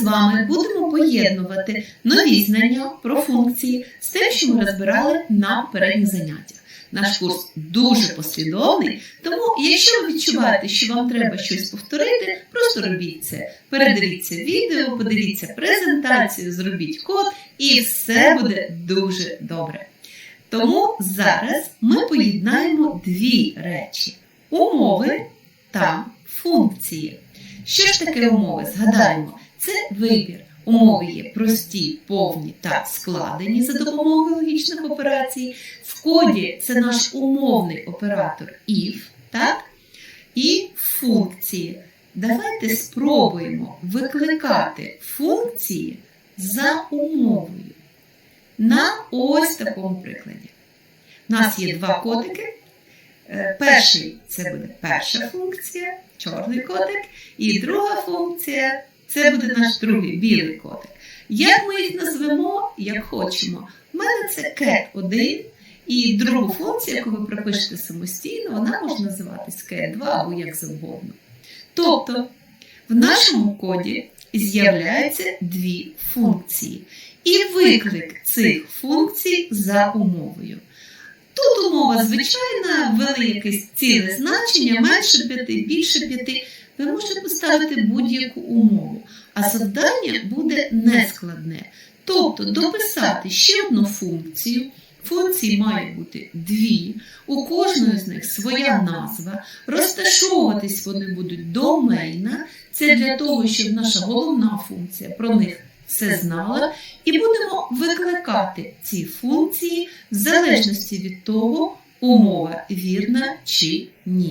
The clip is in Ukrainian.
з вами будемо поєднувати нові знання про функції з тим, що ми розбирали на попередніх заняттях. Наш курс дуже послідовний, тому якщо ви відчуваєте, що вам треба щось повторити, просто робіть це. Передивіться відео, подивіться презентацію, зробіть код, і все буде дуже добре. Тому зараз ми поєднаємо дві речі: умови та функції. Що ж таке умови? Згадаємо, це вибір. Умови є прості, повні та складені за допомогою логічних операцій. В коді це наш умовний оператор if, так? І функції. Давайте спробуємо викликати функції за умовою. На ось такому прикладі. У нас є два кодики. Е, Перший це буде перша функція, чорний котик, і друга функція це буде наш другий білий котик. Як ми їх назвемо, як хочемо. У мене це cat 1, і другу функцію, яку ви пропишете самостійно, вона може називатись cat 2 або як завгодно. Тобто, в нашому коді з'являються дві функції. І виклик цих функцій за умовою. Тут умова звичайна, ввели якесь ціле значення, менше п'яти, більше п'яти. Ви можете поставити будь-яку умову, а завдання буде нескладне. Тобто дописати ще одну функцію. Функцій має бути дві, у кожної з них своя назва, розташовуватись вони будуть до мейна. Це для того, щоб наша головна функція про них все знала, і будемо викликати ці функції в залежності від того, умова вірна чи ні.